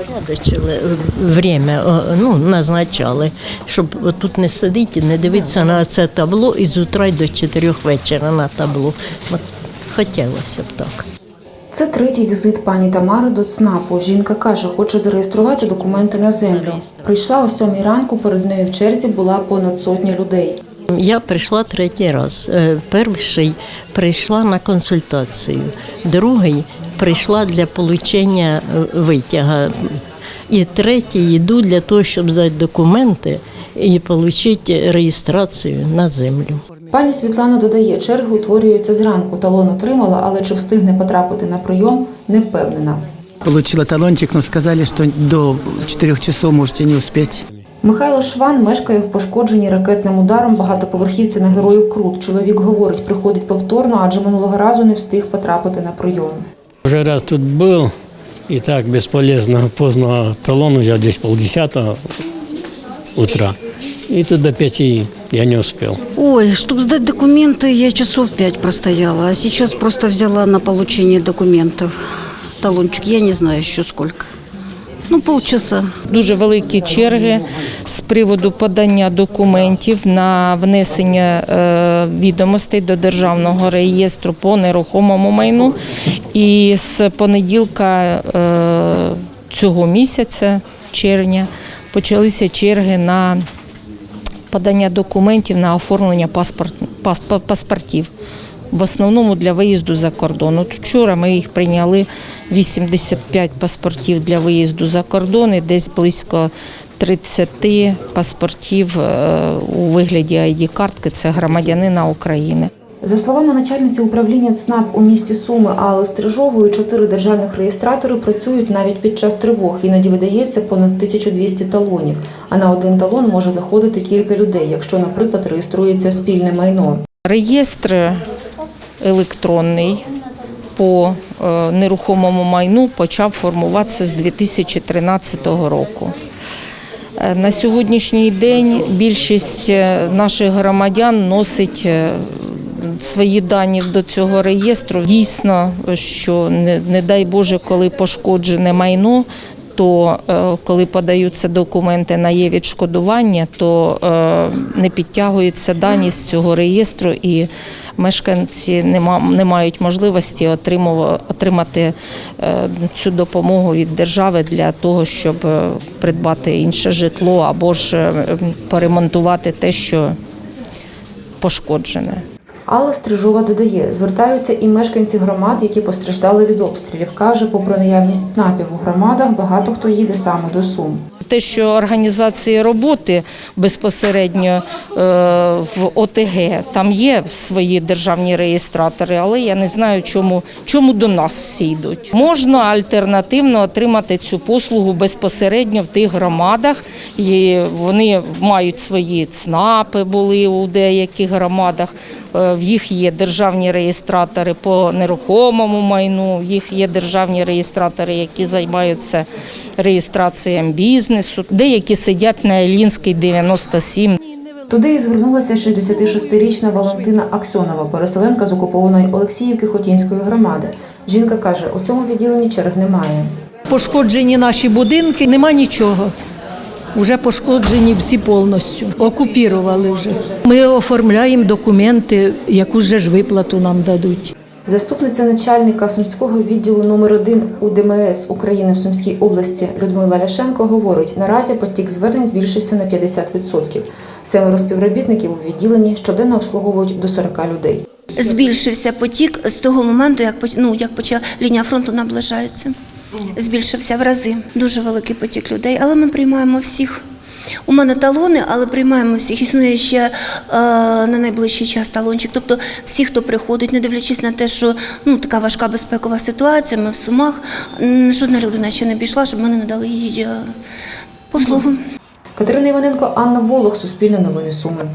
Упорядочили е, время, ну, назначали, щоб тут не сидіти, не дивитися на це табло із утра до 4 вечора на табло. От хотілося б так. Це третій візит пані Тамари до ЦНАПу. Жінка каже, хоче зареєструвати документи на землю. Прийшла о сьомій ранку, перед нею в черзі була понад сотня людей. Я прийшла третій раз. Е, Перший прийшла на консультацію, другий прийшла для отримання витяга. І третій йду для того, щоб здати документи і отримати реєстрацію на землю. Пані Світлана додає, черги утворюються зранку. Талон отримала, але чи встигне потрапити на прийом, не впевнена. Получила талончик, но сказали, что до 4 часов можете не успеть. Михайло Шван мешкає в пошкодженій ракетним ударом багатоповерхівці на героїв Крут. Чоловік говорить, приходить повторно, адже минулого разу не встиг потрапити на прийом. Уже раз тут был, и так бесполезно. Поздно талон я здесь полдесятого утра. И тут до пяти я не успел. Ой, чтобы сдать документы, я часов пять простояла, а сейчас просто взяла на получение документов талончик. Я не знаю еще сколько. Ну, полчаса. Дуже великі черги з приводу подання документів на внесення е, відомостей до державного реєстру по нерухомому майну. І з понеділка е, цього місяця, червня, почалися черги на подання документів на оформлення паспорт, паспо- паспортів. В основному для виїзду за кордон. От вчора ми їх прийняли 85 паспортів для виїзду за кордон і десь близько 30 паспортів е, у вигляді ID-картки. Це громадянина України. За словами начальниці управління ЦНАП у місті Суми Алли Стрижової, чотири державних реєстратори працюють навіть під час тривог. Іноді видається понад 1200 талонів. А на один талон може заходити кілька людей, якщо, наприклад, реєструється спільне майно. Реєстр електронний по е, нерухомому майну почав формуватися з 2013 року. Е, На сьогоднішній день більшість е, наших громадян носить свої дані до цього реєстру. Дійсно, що не, не дай Боже, коли пошкоджене майно, то е, коли подаються документи на є відшкодування, то е, не підтягуються дані з цього реєстру, і мешканці не, ма- не мають можливості отримати е, цю допомогу від держави для того, щоб придбати інше житло або ж поремонтувати те, що пошкоджене. Алла Стрижова додає, звертаються і мешканці громад, які постраждали від обстрілів. Каже, попри наявність ЦНАПів у громадах, багато хто їде саме до Сум. Те, що організації роботи безпосередньо е, в ОТГ там є свої державні реєстратори, але я не знаю, чому, чому до нас всі йдуть. Можна альтернативно отримати цю послугу безпосередньо в тих громадах. І вони мають свої ЦНАПи, були у деяких громадах. В їх є державні реєстратори по нерухомому майну, в їх є державні реєстратори, які займаються реєстрацією бізнесу. Деякі сидять на Елінській 97. Туди і звернулася 66-річна Валентина Аксьонова, переселенка з окупованої Олексіївки Хотінської громади. Жінка каже, у цьому відділенні черг немає. Пошкоджені наші будинки, нема нічого. Уже пошкоджені всі повністю. Окупірували вже. Ми оформляємо документи, яку же ж виплату нам дадуть. Заступниця начальника Сумського відділу номер 1 УДМС України в Сумській області Людмила Ляшенко говорить, наразі потік звернень збільшився на 50%. Семеро співробітників у відділенні щоденно обслуговують до 40 людей. збільшився потік з того моменту, як ну, як почала лінія фронту наближається. Збільшився в рази. Дуже великий потік людей, але ми приймаємо всіх. У мене талони, але приймаємо всіх. Існує ще е, на найближчий час талончик. Тобто всі, хто приходить, не дивлячись на те, що ну така важка безпекова ситуація, ми в сумах. Жодна людина ще не пішла, щоб ми не надали їй е, послугу. Катерина Іваненко, Анна Волох, Суспільне новини Суми.